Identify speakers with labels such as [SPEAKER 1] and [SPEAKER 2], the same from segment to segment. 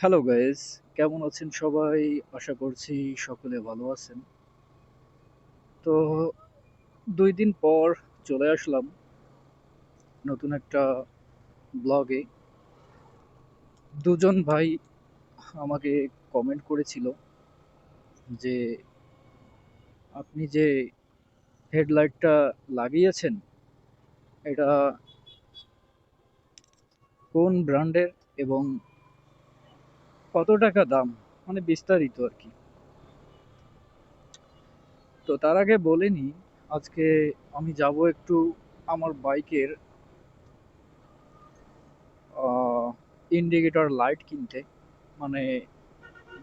[SPEAKER 1] Hello guys কেমন আছেন সবাই? আশা করছি সকলে ভালো আছেন। তো, দুই দিন পর চলে আসলাম নতুন একটা ব্লগে। দুজন ভাই আমাকে কমেন্ট করেছিল যে, আপনি যে হেডলাইটটা লাগিয়েছেন, এটা কোন ব্র্যান্ডের এবং কত টাকা দাম? মানে বিস্তারিত আর কি। তো তার আগে বলিনি আজকে আমি যাব একটু আমার বাইকের ইন্ডিকেটর লাইট কিনতে। মানে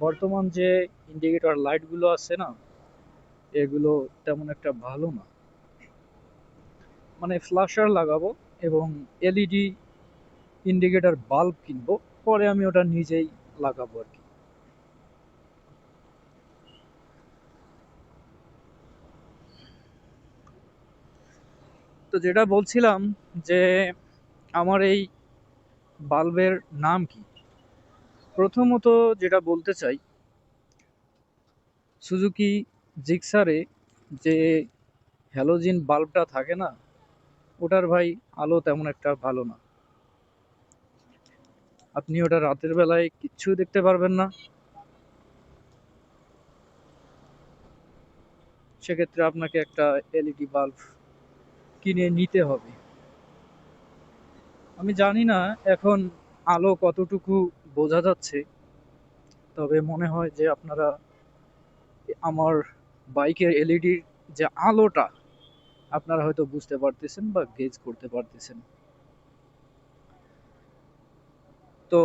[SPEAKER 1] বর্তমান যে ইন্ডিকেটর লাইটগুলো আছে না, এগুলো তেমন একটা ভালো না। মানে ফ্ল্যাশার লাগাবো এবং এলইডি ইন্ডিকেটর বাল্ব কিনবো, পরে আমি ওটা নিজেই লাগাবো আর কি। তো যেটা বলছিলাম যে আমার এই বাল্বের নাম কি? প্রথমত যেটা বলতে চাই, সুজুকি জিক্সারে যে হ্যালোজিন বাল্বটা থাকে না, ওটার ভাই আলো তেমন একটা ভালো না। আপনি ওটা রাতের বেলায় কিচ্ছু দেখতে পারবেন না। সেক্ষেত্রে আপনাকে একটা এলইডি বাল্ব কিনে নিতে হবে। আমি জানি না এখন আলো কতটুকু বোঝা যাচ্ছে, তবে মনে হয় যে আপনারা আমার বাইকের এলইডির যে আলোটা, আপনারা হয়তো বুঝতে পারতেছেন বা গেজ করতে পারতেছেন। তো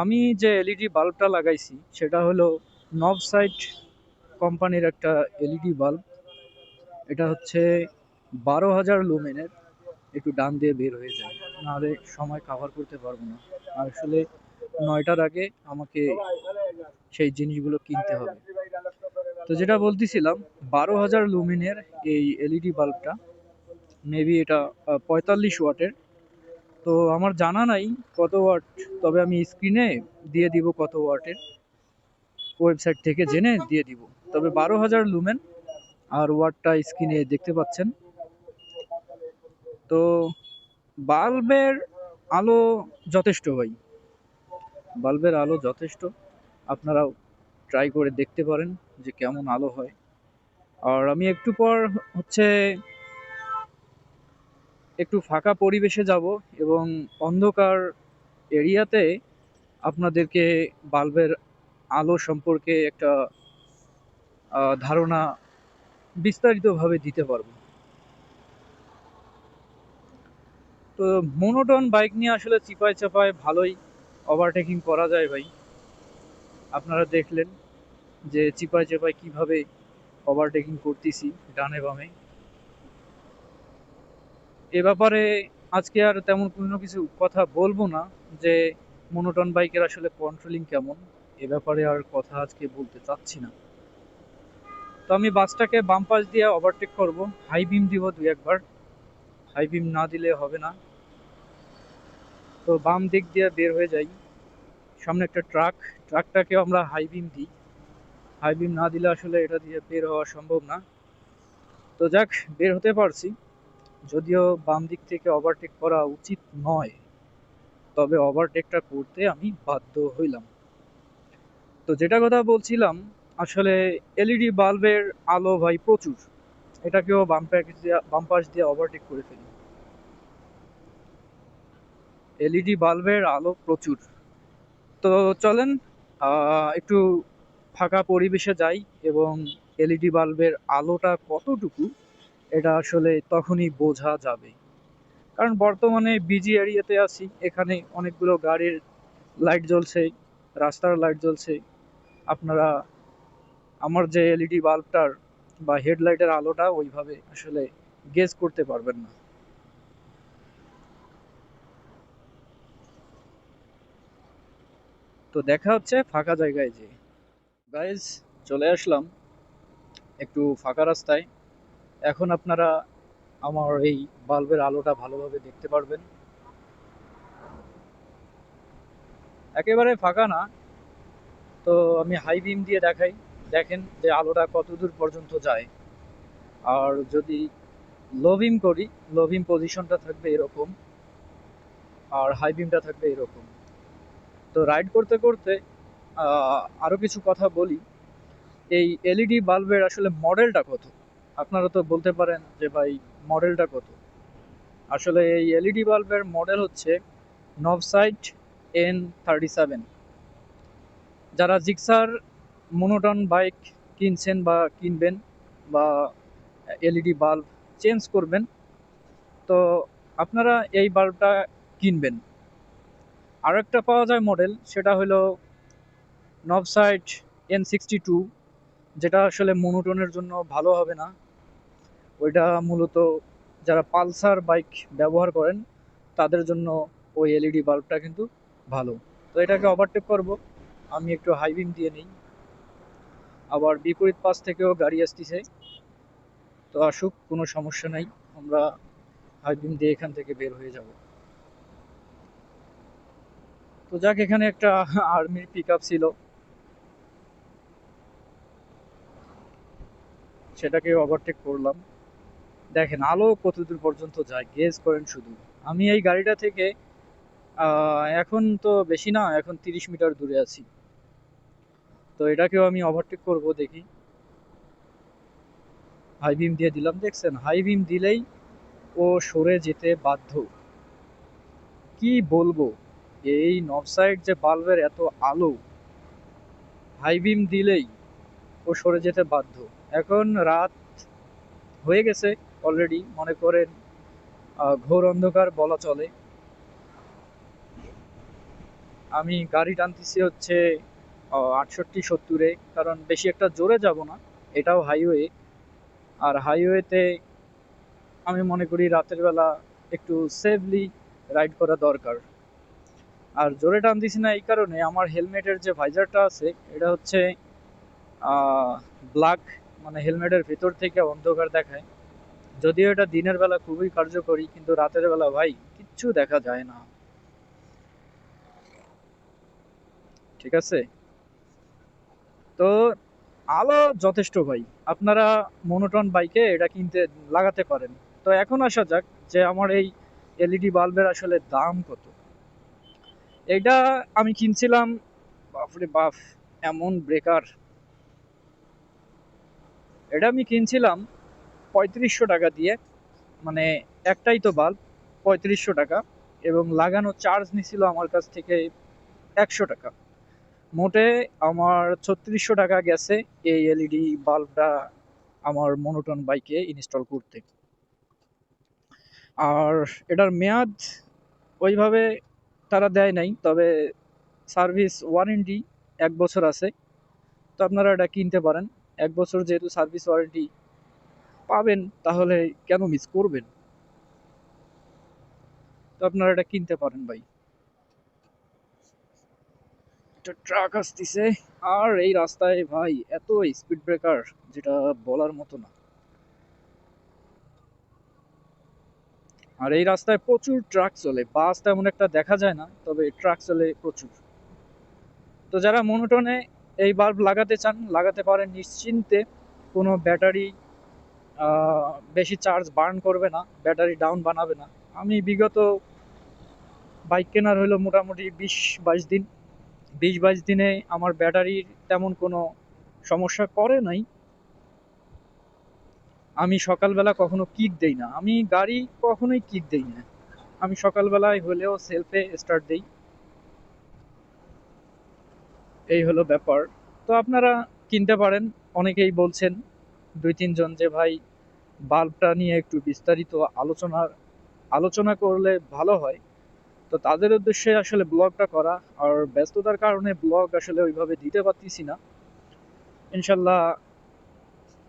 [SPEAKER 1] আমি যে এলইডি বাল্বটা লাগাইছি, সেটা হলো নব সাইড কোম্পানির একটা এলইডি বাল্ব। এটা হচ্ছে বারো হাজার লুমেনের, একটু ডান দিয়ে বের হয়ে যায়, নাহলে সময় কাভার করতে পারব না। আর আসলে নয়টার আগে আমাকে সেই জিনিসগুলো কিনতে হবে। তো যেটা বলতেছিলাম, বারো হাজার লুমেনের এই এলইডি বাল্বটা মেবি এটা পঁয়তাল্লিশ ওয়াটের তো আমার জানা নাই কত ওয়াট, তবে আমি স্ক্রিনে দিয়ে দিব কত ওয়াটের। ওয়েবসাইট থেকে জেনে দিয়ে দিব। তবে বারো হাজার লুমেন আর ওয়াটটা স্ক্রিনে দেখতে পাচ্ছেন। তো বাল্বের আলো যথেষ্ট ভাই। বাল্বের আলো যথেষ্ট। আপনারাও ট্রাই করে দেখতে পারেন যে কেমন আলো হয়। আর আমি একটু পর হচ্ছে একটু ফাঁকা পরিবেশে যাব এবং অন্ধকার এরিয়াতে আপনাদেরকে বাল্বের আলো সম্পর্কে একটা ধারণা বিস্তারিতভাবে দিতে পারব। তো মোনোটন বাইক নিয়ে আসলে চিপায় চাপায় ভালোই ওভারটেকিং করা যায় ভাই। আপনারা দেখলেন যে চিপায় চাপায় কীভাবে ওভারটেকিং করতেছি ডানে বামে। এ ব্যাপারে আজকে আর তেমন কোনো কিছু কথা বলব না যে মোনোটন বাইকের আসলে কন্ট্রোলিং কেমন, এ ব্যাপারে আর কথা আজকে বলতে চাচ্ছি না। তো আমি বাসটাকে বাম পাশ দিয়ে ওভারটেক করব। হাই বিম দিব দুই একবার। হাই বিম না দিলে হবে না। তো বাম দিক দিয়ে বের হয়ে যাই। সামনে একটা ট্রাক ট্রাকটাকেও আমরা হাই বিম দিই। হাই বিম না দিলে আসলে এটা দিয়ে বের হওয়া সম্ভব না। তো যাক, বের হতে পারছি। যদিও বাম দিক থেকে ওভারটেক করা উচিত নয়, তবে ওভারটেকটা করতে আমি বাধ্য হইলাম। তো যেটা কথা বলছিলাম, আসলে এলইডি বাল্বের আলো ভাই প্রচুর, এটাকেও বাম প্যাকেজ দিয়ে, বাম পাশ দিয়ে ওভারটেক করে ফেলি। এলইডি বাল্বের আলো প্রচুর। তো চলেন একটু ফাঁকা পরিবেশে যাই এবং এলইডি বাল্বের আলোটা কতটুকু এটা আসলে তখনই বোঝা যাবে। কারণ বর্তমানে বিজি এরিয়াতে আছি, এখানে অনেকগুলো গাড়ির লাইট জ্বলছে, রাস্তার লাইট জ্বলছে। আপনারা, আমার যে এলইডি বাল্বটার বা হেডলাইটের আলোটা ওইভাবে আসলে গেজ করতে পারবেন না। তো দেখা হচ্ছে ফাঁকা জায়গায় যে গাইজ চলে আসলাম। একটু ফাঁকা রাস্তায়। এখন আপনারা আমার এই বাল্বের আলোটা ভালোভাবে দেখতে পারবেন। একেবারে ফাঁকা না। তো আমি হাই বিম দিয়ে দেখাই। দেখেন যে আলোটা কত দূর পর্যন্ত যায়। আর যদি লো বিম করি লো বিম পজিশনটা থাকবে এরকম। আর হাই বিমটা থাকবে এরকম। তো রাইড করতে করতে আহ, আরও কিছু কথা বলি। এই এলইডি বাল্বের আসলে মডেলটা কত? আপনারা তো বলতে পারেন যে ভাই মডেলটা কত? আসলে এই এলইডি বাল্বের মডেল হচ্ছে নবসাইট এন থার্টি সেভেন যারা জিক্সার মোনোটন বাইক কিনছেন বা কিনবেন বা এলইডি বাল্ব চেঞ্জ করবেন, তো আপনারা এই বাল্বটা কিনবেন। আর একটা পাওয়া যায় মডেল সেটা হলো নবসাইট এন সিক্সটি টু যেটা আসলে মোনোটনের জন্য ভালো হবে না। ওইটা মূলত যারা পালসার বাইক ব্যবহার করেন, তাদের জন্য ওই এলইডি বাল্বটা কিন্তু ভালো। তো এটাকে ওভারটেক করব। আমি একটু হাই বিম দিয়ে নিই। আবার বিপরীত পাশ থেকেও গাড়ি আসতেছে। তো আসুক, কোনো সমস্যা নাই। আমরা হাই বিম দিয়ে এখান থেকে বের হয়ে যাব। তো যাক, এখানে একটা আর্মির পিক ছিল। সেটাকে ওভারটেক করলাম। দেখেন, আলো কতদূর পর্যন্ত যায় গেজ করেন শুধু। আমি এই গাড়িটা থেকে এখন তো বেশি না, এখন তিরিশ মিটার দূরে আছি। তো এটাকেও আমি ওভারটেক করব, দেখি। হাই বিম দিয়ে দিলাম, দেখছেন? হাই বিম দিলেই ও সরে যেতে বাধ্য। কি বলব? এই নবসাইড যে বাল্বের এত আলো হাই বিম দিলেই ও সরে যেতে বাধ্য। এখন রাত হয়ে গেছে অলরেডি মনে করেন ঘোর অন্ধকার বলা চলে। আমি গাড়ি টানতেছি হচ্ছে আটষট্টি, সত্তরে, কারণ বেশি একটা জোরে যাব না, এটাও হাইওয়ে আর হাইওয়েতে আমি মনে করি রাতের বেলা একটু সেফলি রাইড করা দরকার। আর জোরে টানতেছি না এই কারণে আমার হেলমেটের যে ভাইজারটা আছে, এটা হচ্ছে ব্ল্যাক মানে হেলমেটের ভিতর থেকে অন্ধকার দেখায়। যদিও এটা দিনের বেলা খুবই কার্যকরী, কিন্তু রাতের বেলা ভাই কিচ্ছু দেখা যায় না। ঠিক আছে? তো আলো যথেষ্ট ভাই। আপনারা মনোটন বাইকে এটা কিনতে লাগাতে পারেন। তো এখন আসা যাক যে আমার এই এলইডি বাল্বের আসলে দাম কত। এটা আমি কিনছিলাম, বাপরে বাপ, এমন ব্রেকার এটা আমি কিনছিলাম পঁয়ত্রিশশো টাকা দিয়ে মানে একটাই তো বাল্ব, পঁয়ত্রিশশো টাকা এবং লাগানো চার্জ নিছিল আমার কাছ থেকে একশো টাকা। মোটে আমার ছত্রিশশো টাকা গেছে এই এলইডি বাল্বটা আমার মনোটন বাইকে ইনস্টল করতে। আর এটার মেয়াদ ওইভাবে তারা দেয় নাই, তবে সার্ভিস ওয়ারেন্টি এক বছর আছে। তো আপনারা এটা কিনতে পারেন। এক বছর যেহেতু সার্ভিস ওয়ারেন্টি পাবেন, তাহলে কেন মিস করবেন? তো আপনারা এটা কিনতে পারেন ভাই। ট্রাক আসতেছে, আর এই রাস্তায় ভাই এত স্পিড ব্রেকার যেটা বলার মতো না। আর এই রাস্তায় প্রচুর ট্রাক চলে বাস তেমন একটা দেখা যায় না, তবে ট্রাক চলে প্রচুর। তো যারা মনোটনে এই বাল্ব লাগাতে চান, লাগাতে পারেন নিশ্চিন্তে। কোনো ব্যাটারি বেশি চার্জ বার্ন করবে না ব্যাটারি ডাউন বানাবে না। আমি বিগত বাইক কেনার হলো মোটামুটি বিশ বাইশ দিন। বিশ বাইশ দিনে আমার ব্যাটারির তেমন কোনো সমস্যা করে নাই। আমি সকালবেলা কখনো কিক দেই না। আমি গাড়ি কখনোই কিক দেই না। আমি সকালবেলায় হলেও সেলফে স্টার্ট দেই। এই হলো ব্যাপার। তো আপনারা কিনতে পারেন, অনেকেই বলছেন দুই তিনজন যে ভাই বাল্বটা নিয়ে একটু বিস্তারিত আলোচনার আলোচনা করলে ভালো হয়। তো তাদের উদ্দেশ্যে আসলে ব্লগটা করা আর ব্যস্ততার কারণে ব্লগ আসলে ওইভাবে দিতে পারতেছি না। ইনশাল্লাহ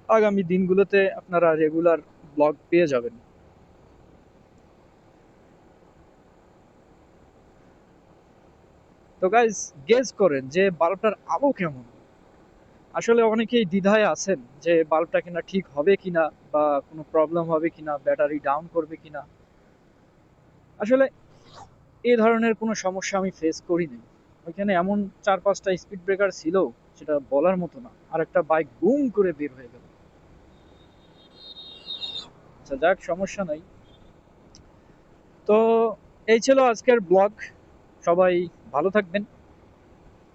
[SPEAKER 1] আগামী দিনগুলোতে আপনারা রেগুলার ব্লগ পেয়ে যাবেন। তো গাইজ গেস করেন যে বাল্বটার আলো কেমন? আসলে অনেকেই দ্বিধায় আছেন যে বাল্বটা কিনা ঠিক হবে কিনা বা কোনো প্রবলেম হবে কিনা ব্যাটারি ডাউন করবে কিনা। আসলে এই ধরনের কোনো সমস্যা আমি ফেস করিনি। ওইখানে এমন চার পাঁচটা স্পিড ব্রেকার ছিল, সেটা বলার মতো না। আর একটা বাইক বুম করে বের হয়ে গেল। আচ্ছা যাক, সমস্যা নাই। তো এই ছিল আজকের ব্লগ সবাই ভালো থাকবেন।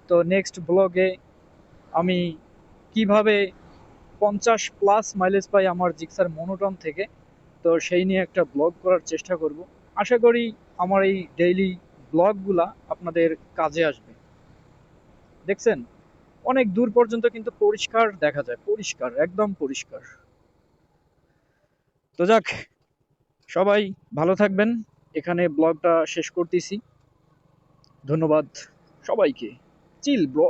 [SPEAKER 1] তো নেক্সট ব্লগে আমি কীভাবে পঞ্চাশ প্লাস মাইলেজ পাই আমার জিক্সার মনোটন থেকে, তো সেই নিয়ে একটা ব্লগ করার চেষ্টা করব। আশা করি আমার এই ডেইলি ব্লগগুলা আপনাদের কাজে আসবে। দেখছেন? অনেক দূর পর্যন্ত কিন্তু পরিষ্কার দেখা যায়, পরিষ্কার, একদম পরিষ্কার। তো যাক, সবাই ভালো থাকবেন। এখানে ব্লগটা শেষ করতেছি। ধন্যবাদ সবাইকে। চিল ব্রো